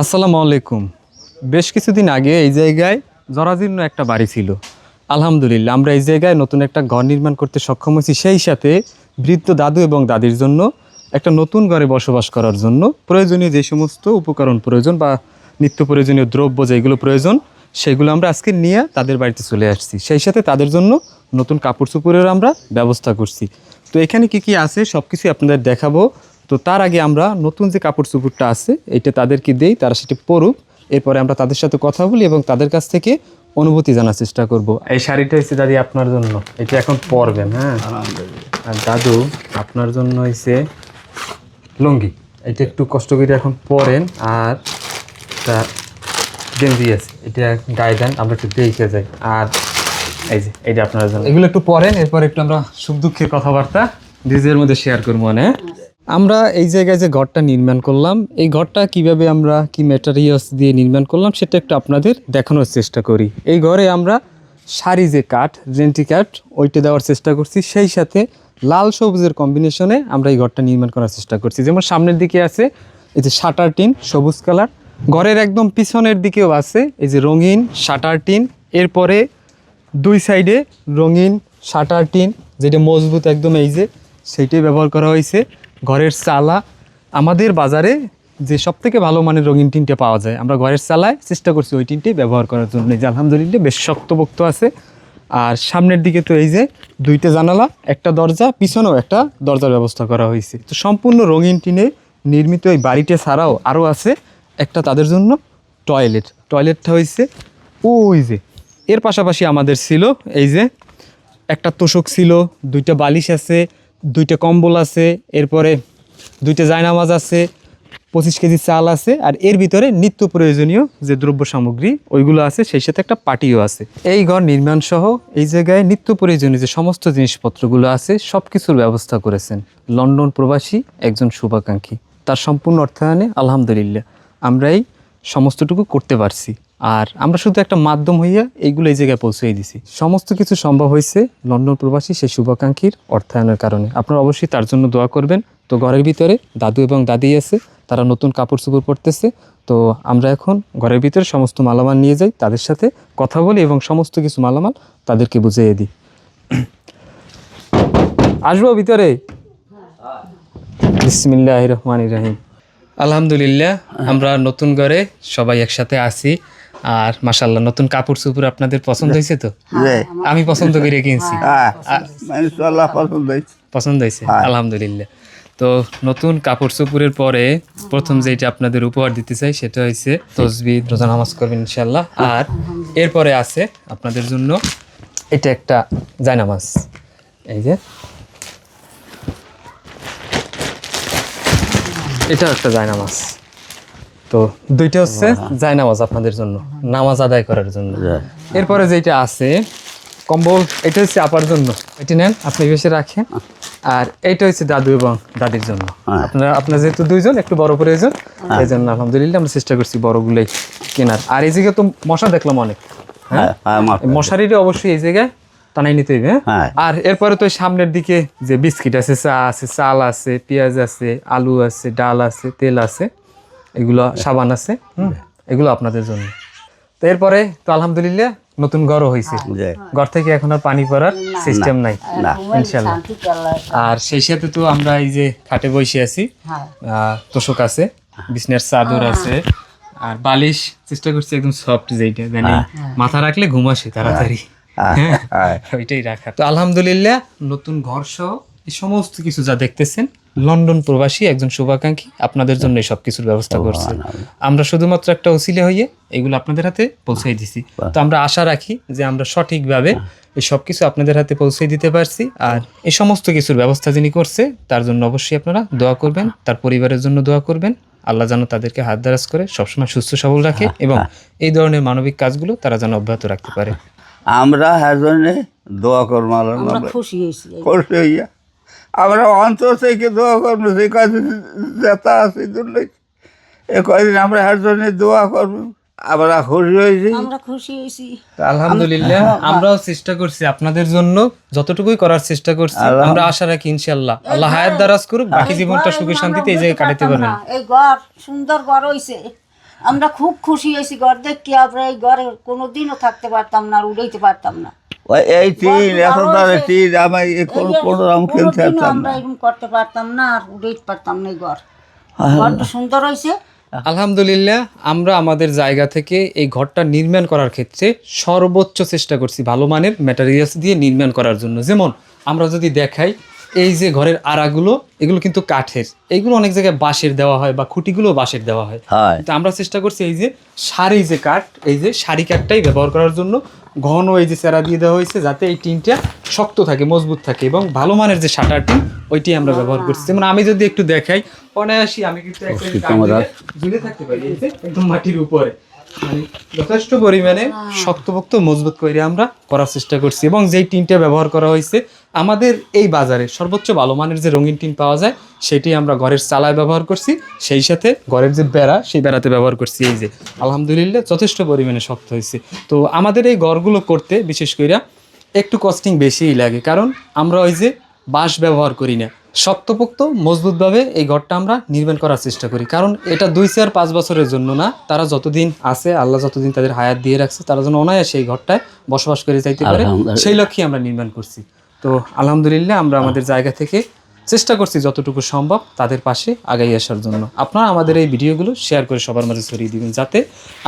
আসসালামু আলাইকুম। বেশ কিছুদিন আগে এই জায়গায় জরাজীর্ণ একটা বাড়ি ছিল। আলহামদুলিল্লাহ, আমরা এই জায়গায় নতুন একটা ঘর নির্মাণ করতে সক্ষম হয়েছি। সেই সাথে বৃদ্ধ দাদু এবং দাদির জন্য একটা নতুন ঘরে বসবাস করার জন্য প্রয়োজনীয় যে সমস্ত উপকরণ প্রয়োজন বা নিত্য প্রয়োজনীয় দ্রব্য যেগুলো প্রয়োজন, সেগুলো আমরা আজকে নিয়ে তাদের বাড়িতে চলে আসছি। সেই সাথে তাদের জন্য নতুন কাপড় চোপড়ের আমরা ব্যবস্থা করছি। তো এখানে কি কি আছে সব কিছুই আপনাদের দেখাবো। তো তার আগে আমরা নতুন যে কাপড় চোপড়টা আছে এটা তাদেরকে দেই তারা সেটি পরুক। এরপরে আমরা তাদের সাথে কথা বলি এবং তাদের কাছ থেকে অনুভূতি জানার চেষ্টা করব। এই শাড়িটা হচ্ছে দাদি আপনার জন্য। এটা এখন পরবেন হ্যাঁ? আর দাদু আপনার জন্য হয়েছে লুঙ্গি। এটা একটু কষ্ট করে এখন পরেন। আর তা গেঞ্জি আছে এটা গায়ে দেন আমরা একটু দেখে যাই। আর এই যে এটা আপনার জন্য। এগুলো একটু পরেন এরপর একটু আমরা সুখ দুঃখের কথাবার্তা নিজের মধ্যে শেয়ার করব মানে আমরা এই জায়গায় যে ঘরটা নির্মাণ করলাম, এই ঘরটা কীভাবে আমরা কি ম্যাটেরিয়ালস দিয়ে নির্মাণ করলাম সেটা একটু আপনাদের দেখানোর চেষ্টা করি। এই ঘরে আমরা সারি যে কাঠ রেন্টি কাঠ, ওইটা দেওয়ার চেষ্টা করছি। সেই সাথে লাল সবুজের কম্বিনেশনে আমরা এই ঘরটা নির্মাণ করার চেষ্টা করছি। যেমন সামনের দিকে আছে, এই যে শাটার টিন, সবুজ কালার। ঘরের একদম পিছনের দিকেও আছে, এই যে রঙিন শাটার টিন। এরপরে দুই সাইডে রঙিন শাটার টিন, যেটা মজবুত একদম এই যে, সেইটাই ব্যবহার করা হয়েছে। ঘরের চালা আমাদের বাজারে যে সব থেকে ভালো মানের রঙিন টিনটা পাওয়া যায়, আমরা ঘরের চালায় চেষ্টা করছি ওই টিনটাই ব্যবহার করার জন্য। যে আলহামদুলিল্লাহ বেশ শক্তপোক্ত আছে। আর সামনের দিকে তো এই যে দুইটা জানালা, একটা দরজা, পিছনেও একটা দরজার ব্যবস্থা করা হয়েছে। তো সম্পূর্ণ রঙিন টিনে নির্মিত এই বাড়িটা ছাড়াও আরও আছে একটা তাদের জন্য টয়লেট। টয়লেটটা হয়েছে ওই যে, এর পাশাপাশি আমাদের ছিল এই যে একটা তোষক ছিল, দুইটা বালিশ আছে দুইটা কম্বল আছে, এরপরে দুইটা জায়নামাজ আছে, পঁচিশ কেজি চাল আছে, আর এর ভিতরে নিত্য প্রয়োজনীয় যে দ্রব্য সামগ্রী, ওইগুলো আছে, সেই সাথে একটা পাটিও আছে। এই ঘর নির্মাণ সহ এই জায়গায় নিত্য প্রয়োজনীয় যে সমস্ত জিনিসপত্রগুলো আছে সব কিছুর ব্যবস্থা করেছেন লন্ডন প্রবাসী একজন শুভাকাঙ্ক্ষী। তার সম্পূর্ণ অর্থায়নে আলহামদুলিল্লাহ, আমরাই সমস্তটুকু করতে পারছি। আর আমরা শুধু একটা মাধ্যম হইয়া এইগুলো এই জায়গায় পৌঁছে দিছি। সমস্ত কিছু সম্ভব হয়েছে লন্ডন প্রবাসী সেই শুভাকাঙ্ক্ষীর অর্থায়নের কারণে। আপনারা অবশ্যই তার জন্য দোয়া করবেন। তো ঘরের ভিতরে দাদু এবং দাদি আছে, তারা নতুন কাপড় চোপড় পরতেছে। তো আমরা এখন ঘরের ভিতরে সমস্ত মালামাল নিয়ে যাই, তাদের সাথে কথা বলি এবং সমস্ত কিছু মালামাল তাদেরকে বুঝিয়ে দিই। আসব ভিতরে? বিসমিল্লাহ রহমান রাহিম। আলহামদুলিল্লাহ, আমরা নতুন ঘরে সবাই একসাথে আছি। আর মাসাল্লাহ নতুন কাপড় চোপড় আপনাদের পছন্দ হয়েছে তো? আমি পছন্দ করে কিনছি। হ্যাঁ হয়েছে। পছন্দ হয়েছে। আলহামদুলিল্লাহ। তো নতুন কাপড় চোপড়ের পরে প্রথম যেটা আপনাদের উপহার দিতে চাই সেটা হয়েছে তসবি রোজা নামাজ করবেন ইনশাল্লাহ আর এরপরে আছে আপনাদের জন্য এটা একটা জায়নামাজ। এই যে। এটা একটা জায়নামাজ। তো দুইটা হচ্ছে জায়নামাজ আপনাদের জন্য নামাজ আদায় করার জন্য। এরপরে যেটা আছে কম্বল এটা হচ্ছে আপার জন্য। এটি নেন আপনি বেশি রাখেন। আর এইটা হচ্ছে দাদু এবং দাদির জন্য। আপনারা আপনার যেহেতু দুইজন একটু বড় প্রয়োজন এই জন্য আলহামদুলিল্লাহ আমরা চেষ্টা করছি বড়গুলোই কেনার। আর এই জায়গায় তো মশা দেখলাম অনেক। হ্যাঁ? হ্যাঁ মশারিটা অবশ্যই এই জায়গায় টানাই নিতে হবে হ্যাঁ? হ্যাঁ। আর এরপরে তো সামনের দিকে যে বিস্কিট আছে চা আছে চাল আছে পেঁয়াজ আছে আলু আছে ডাল আছে তেল আছে এগুলো সাবান আছে। এগুলো আপনাদের জন্য। তো এরপরে তো আলহামদুলিল্লাহ নতুন ঘরও হয়েছে। ঘর থেকে এখন আর পানি পড়ার সিস্টেম নাই। ইনশাল্লাহ। আর সেই সাথে তো আমরা এই যে খাটে বসে আছি। আহ, তোষক আছে বিছনার চাদর আছে আর বালিশ চেষ্টা করছি একদম সফট যেইটা মানে মাথা রাখলে ঘুম আসে তাড়াতাড়ি। হ্যাঁ হ্যাঁ। ওইটাই রাখা। তো আলহামদুলিল্লাহ নতুন ঘর সহ এই সমস্ত কিছু যা দেখতেছেন লন্ডন প্রবাসী একজন শুভাকাঙ্ক্ষী আপনাদের জন্য এই সব কিছুর ব্যবস্থা করছে। আমরা শুধুমাত্র একটা ওসিলে হইয়ে এগুলো আপনাদের হাতে পৌঁছাই দিছি। তো আমরা আশা রাখি যে আমরা সঠিকভাবে এই সব কিছু আপনাদের হাতে পৌঁছে দিতে পারছি। আর এই সমস্ত কিছুর ব্যবস্থা যিনি করছে তার জন্য অবশ্যই আপনারা দোয়া করবেন তার পরিবারের জন্য দোয়া করবেন। আল্লাহ যেন তাদেরকে হাত দারাজ করে সবসময় সুস্থ সবল রাখে এবং এই ধরনের মানবিক কাজগুলো তারা যেন অব্যাহত রাখতে পারে। আমরা হ্যাঁ দোয়া করব আল্লাহ খুশি হয়েছি। খুশি হইয়া আমরা অন্তর থেকে দোয়া করব যে কদিন যেতা আছে জন্যই এ কদিন আমরা হ্যাঁ জন্যে দোয়া করব। আমরা খুশি হয়েছি। আমরা খুশি হয়েছি। আলহামদুলিল্লাহ আমরাও চেষ্টা করছি আপনাদের জন্য যতটুকুই করার চেষ্টা করছি আমরা আশা রাখি ইনশাল্লাহ আল্লাহ হায়াত দারাজ করুক বাকি জীবনটা সুখে শান্তিতে এই জায়গায় কাটাতে পারবেন এই ঘর সুন্দর ঘর হইছে। আমরা খুব খুশি হয়েছি ঘর দেখি আমরা এই ঘরে কোনোদিনও থাকতে পারতাম না আর উড়াইতে পারতাম না। এই টিন এত দামে টিন আমি এ কোনো কোনো রকম কিনতে পারতাম না। এরকম করতে পারতাম না আর উড়াইতে পারতাম না ঘর। ঘরটা সুন্দর হয়েছে। আলহামদুলিল্লাহ আমরা আমাদের জায়গা থেকে এই ঘরটা নির্মাণ করার ক্ষেত্রে সর্বোচ্চ চেষ্টা করছি ভালো মানের ম্যাটেরিয়ালস দিয়ে নির্মাণ করার জন্য। যেমন আমরা যদি দেখাই এই যে ঘরের আড়াগুলো এগুলো কিন্তু কাঠের। এগুলো অনেক জায়গায় বাঁশের দেওয়া হয় বা খুঁটিগুলো বাঁশের দেওয়া হয়। হয়। তো আমরা চেষ্টা করছি এই যে সারি যে কাঠ এই যে সারি কাঠটাই ব্যবহার করার জন্য ঘন এই যে চেরা দিয়ে দেওয়া হয়েছে যাতে এই টিনটা শক্ত থাকে মজবুত থাকে এবং ভালো মানের যে শাটার টিন ওইটি আমরা ব্যবহার করছি। যেমন আমি যদি একটু দেখাই অনায়াসি আমি কিন্তু থাকতে পারি একদম মাটির উপরে। যথেষ্ট পরিমাণে শক্তপোক্ত, মজবুত করে আমরা করার চেষ্টা করছি এবং যেই টিনটা ব্যবহার করা হয়েছে, আমাদের এই বাজারে সর্বোচ্চ ভালো মানের যে রঙিন টিন পাওয়া যায়, সেটি আমরা ঘরের চালায় ব্যবহার করছি। সেই সাথে ঘরের যে বেড়া, সেই বেড়াতে ব্যবহার করছি এই যে। আলহামদুলিল্লাহ যথেষ্ট পরিমাণে শক্ত হয়েছে। তো আমাদের এই ঘরগুলো করতে, বিশেষ করে একটু কস্টিং বেশিই লাগে। কারণ আমরা ওই যে বাঁশ ব্যবহার করি না। শক্তপোক্ত মজবুতভাবে এই ঘরটা আমরা নির্মাণ করার চেষ্টা করি। কারণ এটা দুই চার পাঁচ বছরের জন্য না তারা যতদিন আছে আল্লাহ যতদিন তাদের হায়াত দিয়ে রাখছে তারা যেন অনায়াসে এই ঘরটায় বসবাস করে যাইতে পারে। সেই লক্ষ্যে আমরা নির্মাণ করছি। তো আলহামদুলিল্লাহ আমরা আমাদের জায়গা থেকে চেষ্টা করছি যতটুকু সম্ভব তাদের পাশে আগাই আসার জন্য। আপনারা আমাদের এই ভিডিওগুলো শেয়ার করে সবার মাঝে ছড়িয়ে দিবেন যাতে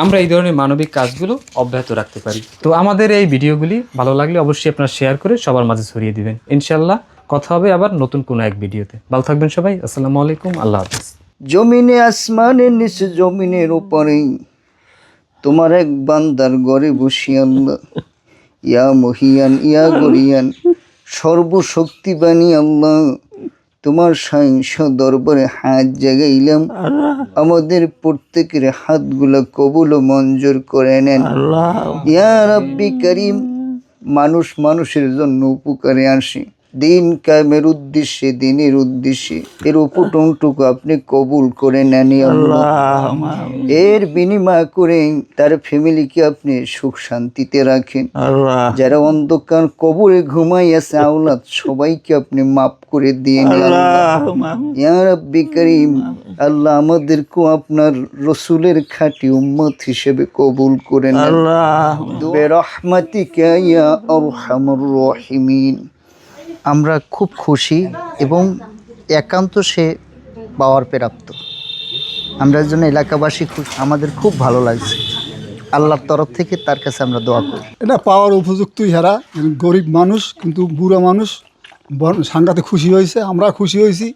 আমরা এই ধরনের মানবিক কাজগুলো অব্যাহত রাখতে পারি। তো আমাদের এই ভিডিওগুলি ভালো লাগলে অবশ্যই আপনারা শেয়ার করে সবার মাঝে ছড়িয়ে দিবেন। ইনশাল্লাহ কথা হবে আবার নতুন কোনো এক ভিডিওতে। ভালো থাকবেন সবাই আসসালামু আলাইকুম আল্লাহ হাফিজ। জমিনে আসমানের নিচে জমিনের উপরে তোমার এক বান্দার ঘরে বসি আল্লাহ। ইয়া মহিয়ান ইয়া গরিয়ান সর্বশক্তিবাণী আল্লাহ। তোমার সহিংস দরবারে হাত জাগাইলাম। আমাদের প্রত্যেকের হাতগুলো কবুল ও মঞ্জুর করে নেন। ইয়া রাব্বি করিম মানুষ মানুষের জন্য উপকারে আসে। দিন কায়েমের উদ্দেশ্যে দিনের উদ্দেশ্যে। এর উপটনটুকু আপনি কবুল করে নেন এর বিনিময় করে তার ফ্যামিলিকে আপনি সুখ শান্তিতে রাখেন। যারা অন্ধকার কবরে ঘুমাই আছে আওলাদ সবাইকে আপনি মাফ করে দিয়ে নেন আল্লাহ। আমাদেরকেও আপনার রসুলের খাঁটি উম্মত হিসেবে কবুল করে নেন। বেরহমাতিকা ইয়া আরহামুর রহিমিন। আমরা খুব খুশি এবং একান্ত সে পাওয়ার প্রাপ্ত। আমরা একজন এলাকাবাসী খুশি আমাদের খুব ভালো লাগছে। আল্লাহর তরফ থেকে তার কাছে আমরা দোয়া করি। এটা পাওয়ার উপযুক্ত হেরা গরিব মানুষ কিন্তু বুড়া মানুষ সাংঘাতে খুশি হয়েছে, আমরা খুশি হয়েছি।